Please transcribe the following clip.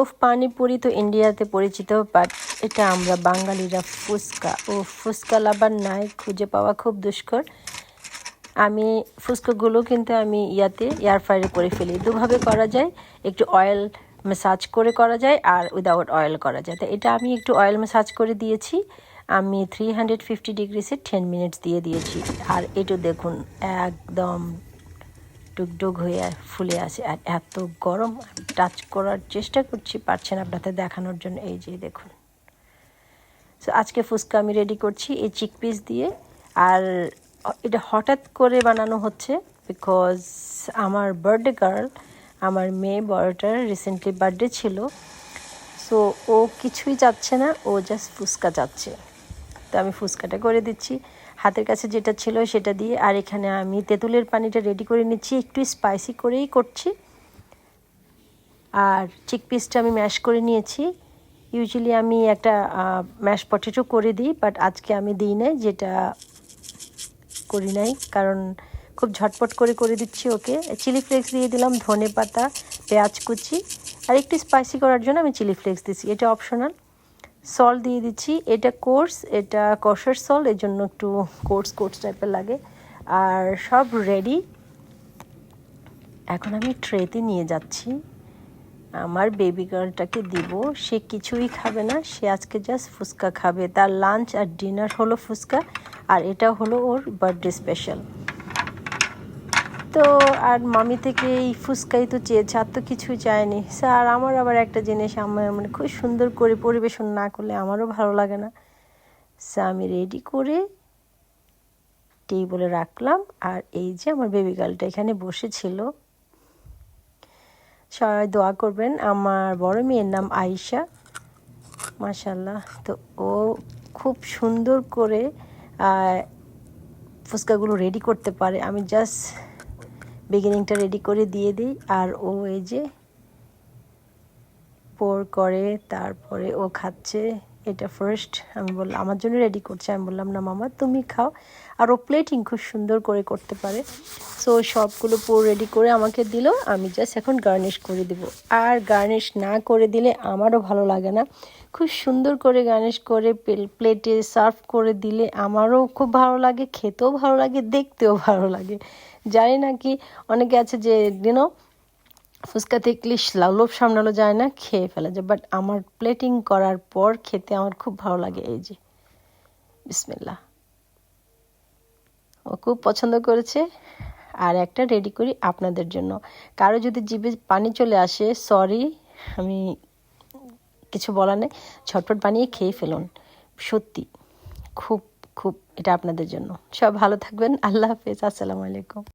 উফ পানিপুরি তো ইন্ডিয়াতে পরিচিত বাট এটা আমরা বাঙালিরা ফুচকা। ও ফুচকা লাভার নাই, খুঁজে পাওয়া খুব দুষ্কর। আমি ফুচকাগুলো কিন্তু আমি ইয়াতে এয়ার ফ্রায়ারে করে ফেলি। দুভাবে করা যায়, একটু অয়েল ম্যাসাজ করে করা যায়, আর উইদাউট অয়েল করা যায়। তো এটা আমি একটু অয়েল ম্যাসাজ করে দিয়েছি। আমি থ্রি হান্ড্রেড ফিফটি ডিগ্রিসে টেন মিনিটস দিয়ে দিয়েছি। আর এটা দেখুন, একদম টুকটুক হয়ে ফুলে আসে। আর এত গরম টাচ করার চেষ্টা করছি পারছেন আপনাদের দেখানোর জন্য। এই যে দেখুন। সো আজকে ফুচকা আমি রেডি করছি এই চিক পিস দিয়ে। আর এটা হঠাৎ করে বানানো হচ্ছে বিকজ আমার বার্থডে গার্ল আমার মেয়ে বড়টার রিসেন্টলি বার্থডে ছিল। সো ও কিছুই যাচ্ছে না, ও জাস্ট ফুচকা যাচ্ছে তো আমি ফুচকাটা করে দিচ্ছি। হাতের কাছে যেটা ছিল সেটা দিয়ে, আর এখানে আমি তেঁতুলের পানিটা রেডি করে নিচ্ছি। একটু স্পাইসি করেই করছি। আর চিক পিসটা আমি ম্যাশ করে নিয়েছি। ইউজুয়ালি আমি একটা ম্যাশ পটেটো করে দিই বাট আজকে আমি দিই নাই, যেটা করি নাই। কারণ খুব ঝটপট করে করে দিচ্ছি ওকে। চিলি ফ্লেক্স দিয়ে দিলাম, ধনে পাতা, পেঁয়াজ কুচি। আর একটু স্পাইসি করার জন্য আমি চিলি ফ্লেক্স দিচ্ছি এটা অপশনাল সল্ট দিয়ে দিচ্ছি। এটা কোর্স এটা কষার সল্ট এর জন্য একটু কোর্স কোর্স টাইপের লাগে। আর সব রেডি এখন আমি ট্রেতে নিয়ে যাচ্ছি। আমার বেবি গার্লটাকে দিব। সে কিছুই খাবে না। সে আজকে জাস্ট ফুচকা খাবে। তার লাঞ্চ আর ডিনার হলো ফুচকা। আর এটা হলো ওর বার্থডে স্পেশাল তো আর মামি থেকে এই ফুচকাই তো চেয়েছে, আর তো কিছুই চায়নি। স্যার, আমার আবার একটা জিনিস আমার মানে খুব সুন্দর করে পরিবেশন না করলে আমারও ভালো লাগে না। স্যার, আমি রেডি করে টেবিলে রাখলাম, আর এই যে আমার বেবি গার্লটা এখানে বসেছিল। সবাই দোয়া করবেন, আমার বড় মেয়ের নাম আয়েশা। মাশাল্লাহ তো ও খুব সুন্দর করে ফুচকাগুলো রেডি করতে পারে। আমি জাস্ট বিগিনিংটা রেডি করে দিয়ে দিই। আর ও এই যে পোর করে তারপরে ও খাচ্ছে। এটা ফার্স্ট আমি বললাম, আমার জন্য রেডি করছে। আমি বললাম, না মামা, তুমি খাও। আর ও প্লেটিং খুব সুন্দর করে করতে পারে। সো সবগুলো পোর রেডি করে আমাকে দিল। আমি জাস্ট এখন গার্নিশ করে দিব। আর গার্নিশ না করে দিলে আমারও ভালো লাগে না। খুব সুন্দর করে গার্নিশ করে প্লেটে সার্ভ করে দিলে আমারও খুব ভালো লাগে, খেতেও ভালো লাগে, দেখতেও ভালো লাগে। জানি না কি, অনেকে আছে যে দিনও ফুচকা দেখলে লোভ সামলানো যায় না, খেয়ে ফেলা যায়। বাট আমার প্লেটিং করার পর খেতে আমার খুব ভালো লাগে এই যে। বিসমিল্লা ও খুব পছন্দ করেছে। আর একটা রেডি করি আপনাদের জন্য। কারও যদি জিভে পানি চলে আসে সরি আমি কিছু বলার নেই। ঝটপট বানিয়ে খেয়ে ফেলুন। সত্যি, খুব খুব এটা আপনাদের জন্য। সব ভালো থাকবেন। আল্লাহ হাফেজ। আসসালামু আলাইকুম।